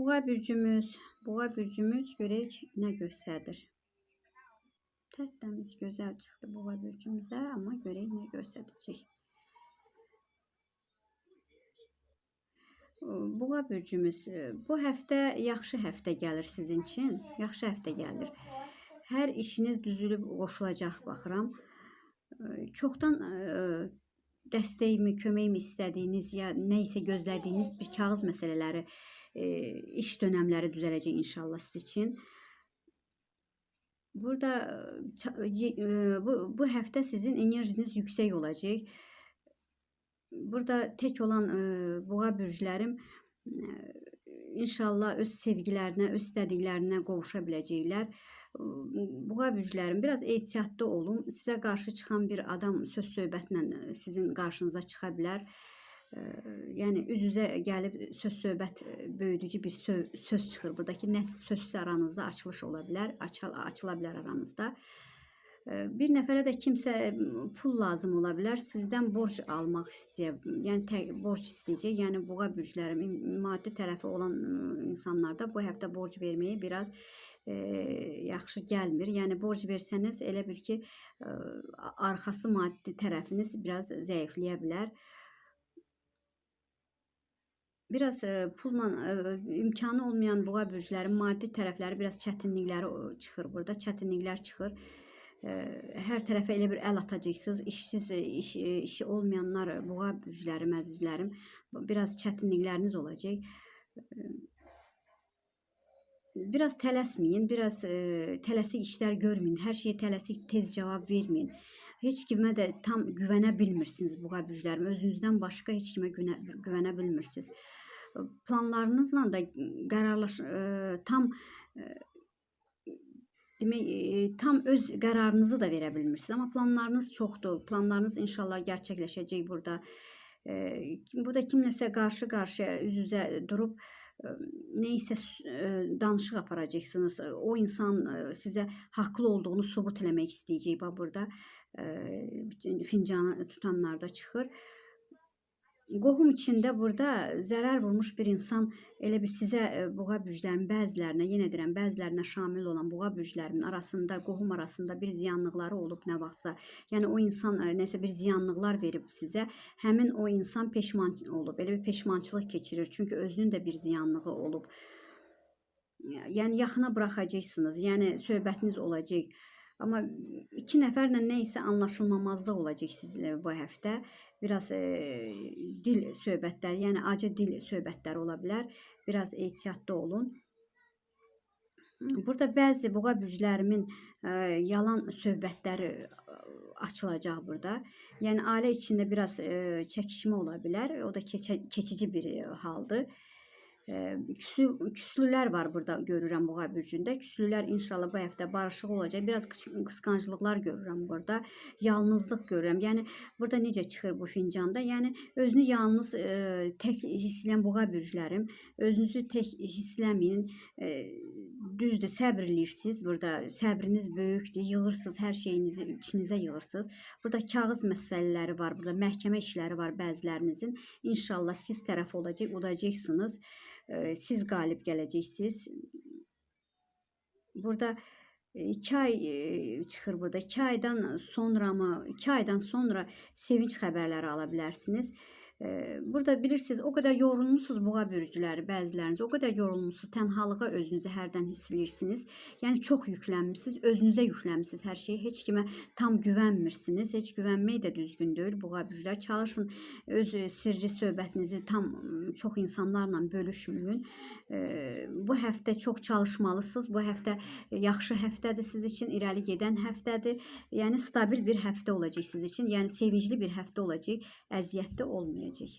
Buğa bürcümüz, buğa bürcümüz görək nə göstərir. Tərtəmiz, gözəl çıxdı buğa bürcümüzə, amma görək nə göstərəcək. Buğa bürcümüz, bu həftə yaxşı həftə gəlir sizin üçün. Yaxşı həftə gəlir. Hər işiniz düzülüb qoşulacaq baxıram. Çoxdan eee, dəstəyimi, köməyimi istədiyiniz ya nə isə gözlədiyiniz bir kağız məsələləri, eee, iş dönəmləri düzələcək inşallah siz üçün. Burada ye- eee, bu, bu həftə sizin enerjiniz yüksək olacaq. Burada tek olan boğa bürclərim inşallah öz sevgilərinə, öz istədiklərinə qovuşa biləcəklər. Boğa bürclərim biraz ehtiyatlı olun. Sizə qarşı çıxan bir adam söz söhbətlə eee, sizin qarşınıza çıxa bilər. Yəni üz-üzə gəlib söz söhbət eee, böyüdücü bir söz, söz çıxır. Buradakı nə sözsə aranızda açılış ola bilər, açıl, açıla bilər aranızda. Bir nəfərə də kimsə pul lazım ola bilər. Sizdən borc almaq istəyə, yəni tə, borc istəyəcək. Yəni boğa bürclərim im- maddi tərəfi olan insanlarda bu həftə borc verməyi biraz eee, yaxşı gəlmir. Yəni borc versəniz elə bir ki, eee, arxası maddi tərəfiniz biraz zəifləyə bilər. Biraz eee, pulla eee, imkanı olmayan boğa bürclərin maddi tərəfləri biraz çətinlikləri çıxır burada. Çətinliklər çıxır. Hər tərəfə elə bir əl atacaqsınız. İşsiz, iş, işi olmayanlar boğa bürclərim, əzizlərim, biraz çətinlikləriniz olacaq. Biraz tələsməyin, biraz tələsik işlər görməyin. Hər şeyə tələsik tez cavab verməyin. Heç kimə də tam güvənə bilmirsiniz boğa bürclərim. Özünüzdən başqa heç kimə güvənə bilmirsiniz. Planlarınızla da qərarlaş tam demək tam öz qərarınızı da verə bilmirsiniz. Amma planlarınız çoxdur. Planlarınız inşallah gerçəkləşəcək burada. Burada kimləsə qarşı-qarşıya, üz-üzə durub neysə eee, danışıq aparacaqsınız. O insan sizə haqlı olduğunu sübut eləmək istəyəcək burada. Fincanı tutanlarda çıxır. Qohum içində burada zərər vurmuş bir insan elə bir sizə e, boğa bürclərin bəzilərinə, yenə deyirəm, bəzilərinə şamil olan boğa bürclərinin arasında, qohum arasında bir ziyanlıqları olub nə vaxtsa. Yəni o insan e, nəsə bir ziyanlıqlar verib sizə. Həmin o insan peşman olub. Elə bir peşmançılıq keçirir. Çünki özünün də bir ziyanlığı olub. Yəni yaxına buraxacaqsınız. Yəni söhbətiniz olacaq. Amma iki nəfərlə nə isə anlaşılmamazlıq olacaq sizə bu həftə. Biraz e, dil söhbətləri, yəni acı dil söhbətləri ola bilər. Biraz ehtiyatlı olun. Burada bəzi boğa bürclərimin e, yalan söhbətləri e, açılacaq burada. Yəni ailə içində biraz e, çəkişmə ola bilər. O da keçə, keçici bir e, haldır. Küsü, küslülər var burada görürəm boğa bürcündə. Küslülər inşallah bu həftə barışıq olacaq. Biraz qısqanclıqlar görürəm burada. Yalnızlıq görürəm. Yəni burada necə çıxır bu fincanda? Yəni özünü yalnız e, tək hiss edən boğa bürclərim, özünüzü tək hissləməyin. E, düzdür, səbr eləyirsiniz. Burada səbriniz böyükdür. Yığırsınız, hər şeyinizi içinizə yığırsınız. Burada kağız məsələləri var, burada məhkəmə işləri var bəzilərinizin. İnşallah siz tərəf olacaq, udacaqsınız. E, siz qalib gələcəksiniz. Burada e, iki ay e, çıxır burada. İki aydan sonra mı, iki aydan sonra sevinç xəbərləri ala bilərsiniz. Burada bilirsiniz, o qədər yorulmusunuz boğa bürcüləri bəziləriniz, o qədər yorulmusunuz, tənhalığa özünüzü hərdən hiss edirsiniz. Yəni çox yüklənmisiniz, özünüzə yüklənmisiniz hər şeyi. Heç kimə tam güvənmirsiniz. Heç güvənmək də düzgün deyil boğa bürcülər. Çalışın öz e, sirri söhbətinizi tam m, çox insanlarla bölüşməyin. Bu həftə çox çalışmalısınız. Bu həftə e, yaxşı həftədir siz üçün, irəli gedən həftədir. Yəni stabil bir həftə olacaq siz üçün. Yəni sevincli bir həftə olacaq, əziyyətli olmayacaq. детей.